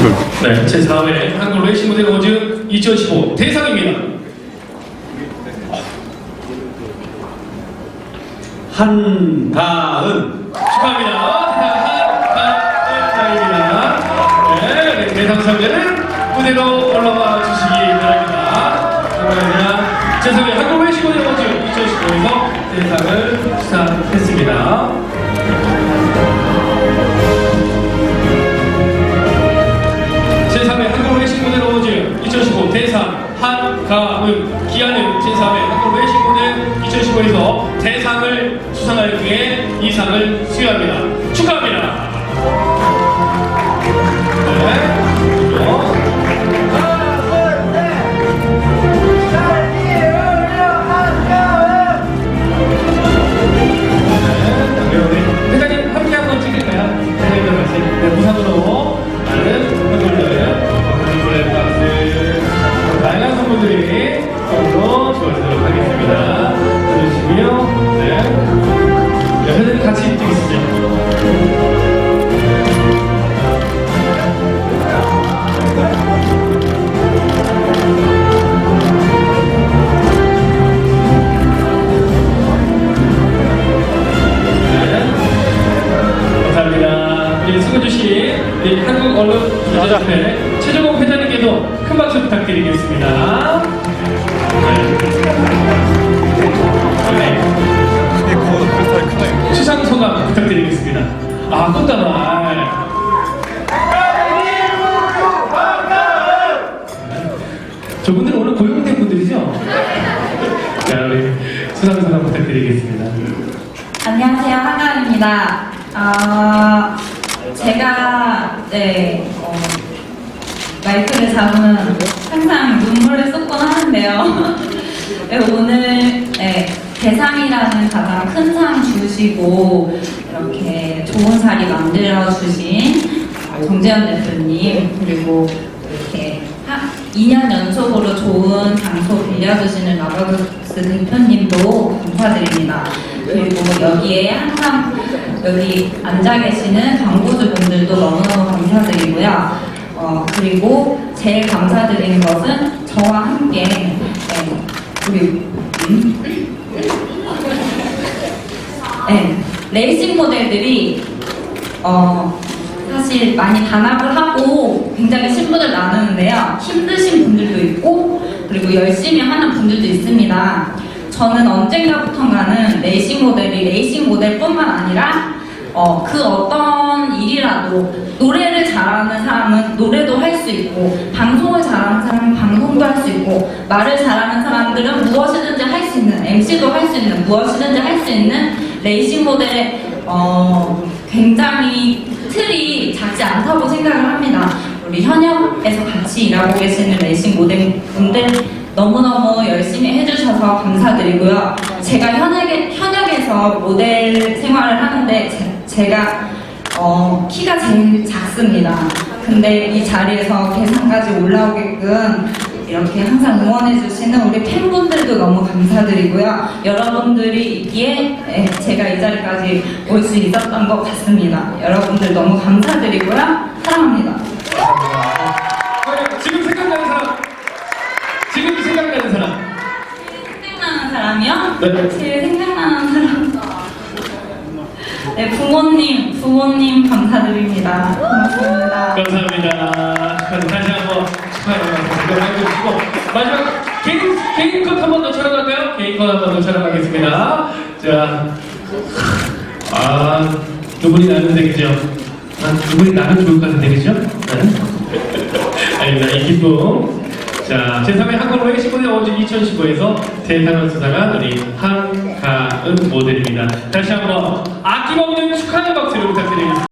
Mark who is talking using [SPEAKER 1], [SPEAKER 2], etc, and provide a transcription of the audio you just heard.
[SPEAKER 1] 네, 제4회 한국 레이싱 모델 어워즈 2015 대상입니다.
[SPEAKER 2] 한다은
[SPEAKER 1] 축하합니다. 한한입니다. 네, 네, 대상 선배는 무대로 올라와 주시기 바랍니다. 그러면 제3회 한국 레이싱 모델 어워즈 2015에서 대상을 수상했습니다. 한가은 기아는 제3회 한국 레이싱 모델 2015에서 대상을 수상하기 위해 이 상을 수여합니다. 축하합니다. 네. 네, 네, 무상으로 기자협회 최종호 회장님께도 큰 박수 부탁드리겠습니다. 네. 네. 수상 소감 부탁드리겠습니다. 아, 꽃다발. 저분들은 오늘 고용된 분들이죠? 자, 우리 수상 소감 부탁드리겠습니다.
[SPEAKER 3] 안녕하세요, 한가은입니다. 아, 제가 네 어, 마이크를 잡으면 항상 눈물을 쏟곤 하는데요. 네, 오늘 네, 대상이라는 가장 큰 상 주시고 이렇게 좋은 자리 만들어 주신 정재현 대표님 그리고 이렇게 하- 2년 연속으로 좋은 장소 빌려주시는 라바구스 대표님도 감사드립니다. 그리고 여기에 항상 여기 앉아 계시는 광고주 분들도 너무너무 감사드리고요. 어, 그리고 제일 감사드리는 것은 저와 함께 네, 우리 음? 네, 레이싱 모델들이 어, 사실 많이 단합을 하고 굉장히 신분을 나누는데요. 힘드신 분들도 있고 그리고 열심히 하는 분들도 있습니다. 저는 언젠가부턴가는 레이싱 모델이 레이싱 모델뿐만 아니라 어, 그 어떤 일이라도 노래를 잘하는 사람은 노래도 할 수 있고 방송을 잘하는 사람은 방송도 할 수 있고 말을 잘하는 사람들은 무엇이든지 할 수 있는 MC도 할 수 있는 무엇이든지 할 수 있는 레이싱 모델의 어, 굉장히 틀이 작지 않다고 생각을 합니다. 우리 현역에서 같이 일하고 계시는 레이싱 모델 분들 너무너무 열심히 해주셔서 감사드리고요. 제가 현역에, 현역에서 모델 생활을 하는데 제, 가 어, 키가 제일 작습니다. 근데 이 자리에서 대상까지 올라오게끔 이렇게 항상 응원해주시는 우리 팬분들도 너무 감사드리고요. 여러분들이 있기에 네, 제가 이 자리까지 올 수 있었던 것 같습니다. 여러분들 너무 감사드리고요. 사랑합니다.
[SPEAKER 1] 어, 지금 생각나는 사람? 지금 생각나는 사람?
[SPEAKER 3] 생각나는 사람이요?
[SPEAKER 1] 네.
[SPEAKER 3] 제일 생각나는 사람. 네, 부모님, 부모님 감사드립니다. 고맙습니다.
[SPEAKER 1] 감사합니다. 축하드립니다. 다시 한번. 해주시고 마지막 개인 개인 컷 한 번 더 촬영할까요? 개인 컷 한 번 더 촬영하겠습니다. 자, 아 눈물이 나는데 그죠? 아, 눈물이 나면 좋을 것 같은데 그죠? 네. 아닙니다. 이 기쁨. 자, 제3회 한국 레이싱 모델 어워즈 2015에서 대상을 수상한 우리 한가은 모델입니다. 다시 한번 아낌없는 축하의 박수를 부탁드리겠습니다.